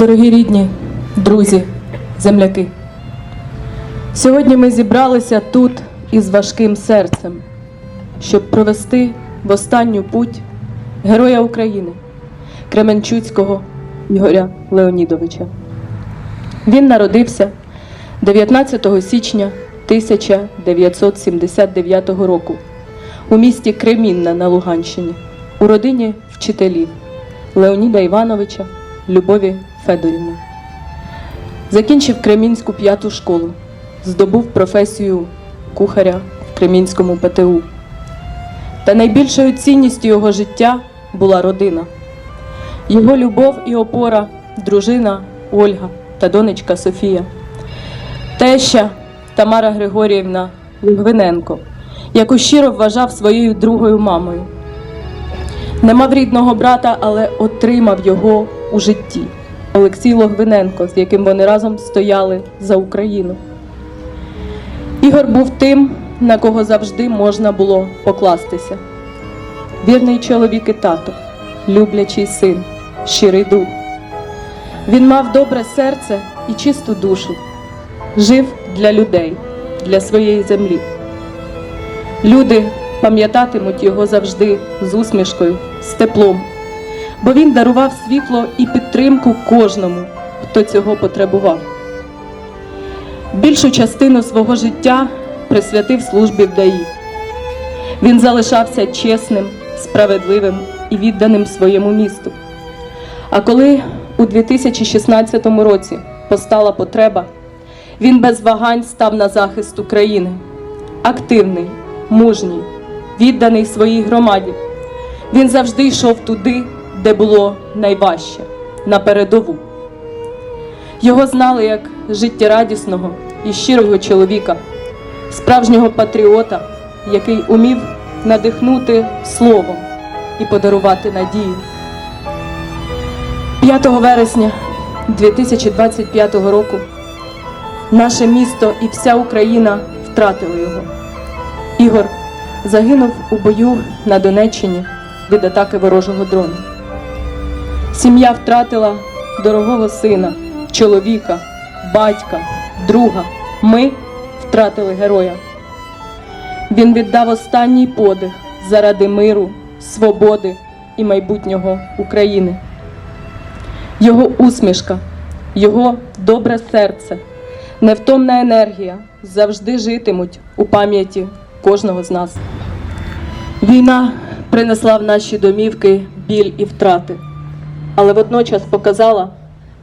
Дорогі рідні, друзі, земляки. Сьогодні ми зібралися тут із важким серцем, щоб провести в останню путь Героя України Кременчуцького Ігоря Леонідовича. Він народився 19 січня 1979 року у місті Кремінна на Луганщині у родині вчителів Леоніда Івановича, Любові Федорівни. Закінчив Кремінську п'яту школу, здобув професію кухаря в Кремінському ПТУ. Та найбільшою цінністю його життя була родина. Його любов і опора, дружина Ольга та донечка Софія, теща Тамара Григоріївна Лігвиненко, яку щиро вважав своєю другою мамою. Не мав рідного брата, але отримав його у житті. Олексій Логвиненко, з яким вони разом стояли за Україну. Ігор був тим, на кого завжди можна було покластися. Вірний чоловік і тато, люблячий син, щирий дух. Він мав добре серце і чисту душу, жив для людей, для своєї землі. Люди пам'ятатимуть його завжди з усмішкою, з теплом, бо він дарував світло і підтримку кожному, хто цього потребував. Більшу частину свого життя присвятив службі в ДАІ. Він залишався чесним, справедливим і відданим своєму місту. А коли у 2016 році постала потреба, він без вагань став на захист України. Активний, мужній, відданий своїй громаді. Він завжди йшов туди, де було найважче на передову. Його знали як життєрадісного і щирого чоловіка, справжнього патріота, який умів надихнути словом і подарувати надію. 5 вересня 2025 року наше місто і вся Україна втратили його. Ігор загинув у бою на Донеччині від атаки ворожого дрону. Сім'я втратила дорогого сина, чоловіка, батька, друга. Ми втратили героя. Він віддав останній подих заради миру, свободи і майбутнього України. Його усмішка, його добре серце, невтомна енергія завжди житимуть у пам'яті кожного з нас. Війна принесла в наші домівки біль і втрати, але водночас показала,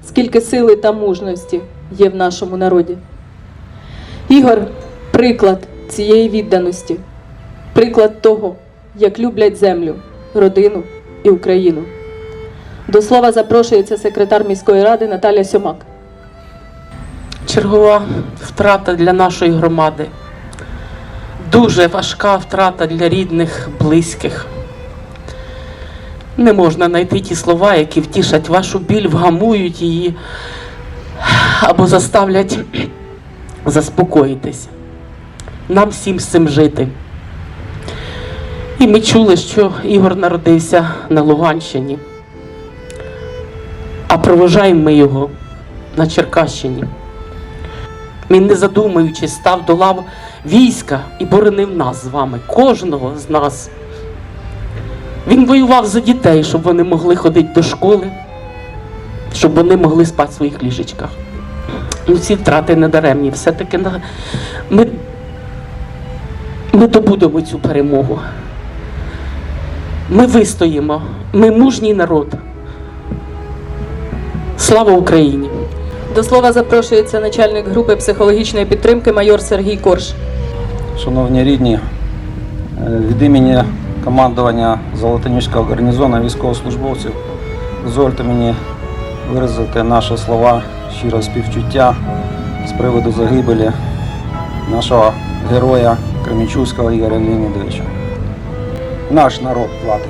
скільки сили та мужності є в нашому народі. Ігор приклад цієї відданості, приклад того, як люблять землю, родину і Україну. До слова запрошується секретар міської ради Наталя Сьомак. Чергова втрата для нашої громади. Дуже важка втрата для рідних, близьких. Не можна знайти ті слова, які втішать вашу біль, вгамують її або заставлять заспокоїтись. Нам всім з цим жити. І ми чули, що Ігор народився на Луганщині, а проважаємо ми його на Черкащині. Він, не задумуючись, став до лав війська і боронив нас з вами, кожного з нас. Він воював за дітей, щоб вони могли ходити до школи, щоб вони могли спати в своїх ліжечках. Ну, ці втрати не даремні. Все-таки на- ми, ми добудемо цю перемогу. Ми вистоїмо, ми мужній народ. Слава Україні! До слова запрошується начальник групи психологічної підтримки майор Сергій Корж. Шановні рідні, е, від імені командування Золотоніжського гарнізону військовослужбовців дозвольте мені виразити наші слова щиро співчуття з приводу загибелі нашого героя Кремічуського Ігоря Леонідовича. Наш народ платить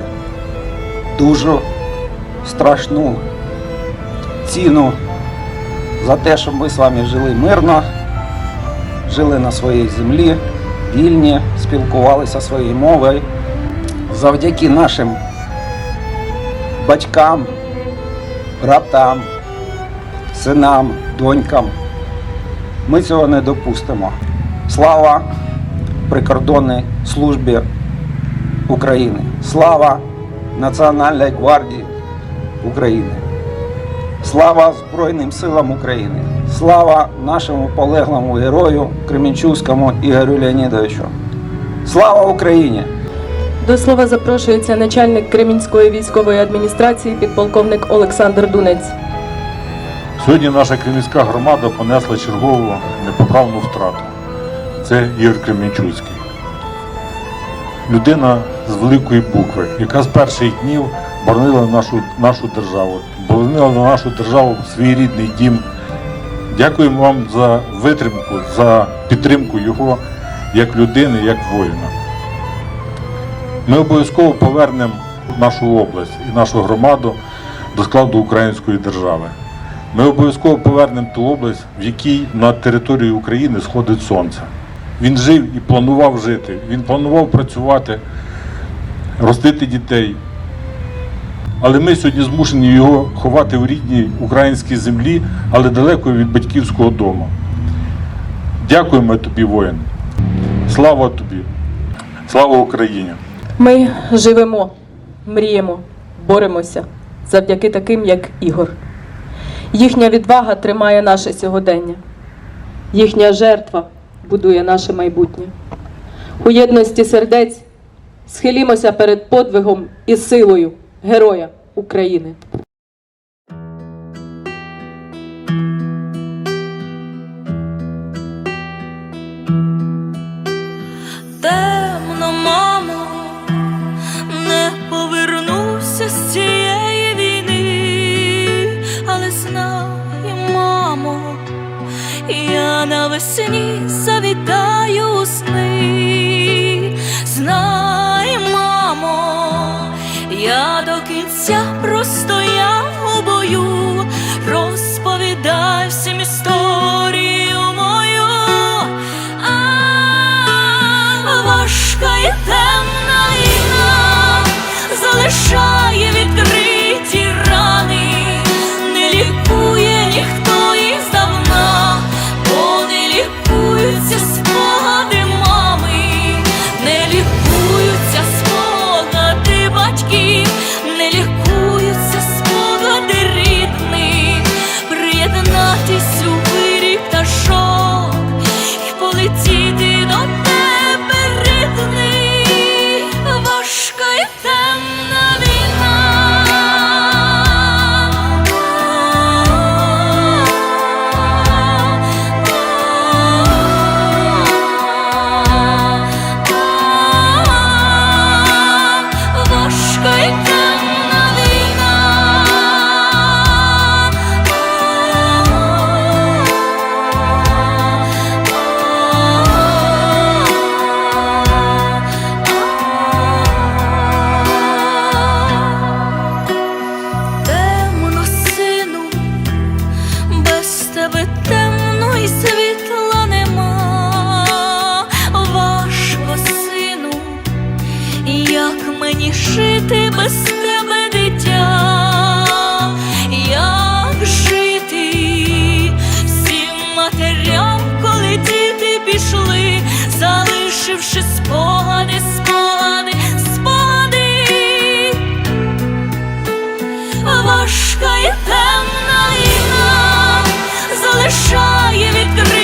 дуже страшну ціну за те, щоб ми з вами жили мирно, жили на своїй землі, вільні, спілкувалися своєю мовою. Завдяки нашим батькам, братам, синам, донькам. Ми цього не допустимо. Слава прикордонній службі України. Слава Національній гвардії України. Слава Збройним силам України. Слава нашому полеглому герою Кременчуцькому Ігорю Леонідовичу. Слава Україні! До слова запрошується начальник Кремінської військової адміністрації підполковник Олександр Дунець. Сьогодні наша кремінська громада понесла чергову непоправну втрату. Це Ігор Кремінчуцький. Людина з великої букви, яка з перших днів боронила нашу, нашу державу, боронила нашу державу свій рідний дім. Дякуємо вам за витримку, за підтримку його як людини, як воїна. Ми обов'язково повернемо нашу область і нашу громаду до складу української держави. Ми обов'язково повернемо ту область, в якій на території України сходить сонце. Він жив і планував жити, він планував працювати, ростити дітей. Але ми сьогодні змушені його ховати в рідній українській землі, але далеко від батьківського дому. Дякуємо тобі, воїн. Слава тобі! Слава Україні! Ми живемо, мріємо, боремося завдяки таким, як Ігор. Їхня відвага тримає наше сьогодення. Їхня жертва будує наше майбутнє. У єдності сердець схилімося перед подвигом і силою героя України. Я до кінця простояв у бою, розповідай всім історію мою. А важка і темна війна залишає побачивши спогади, спогади, спогади, важка і темна війна залишає відкрити.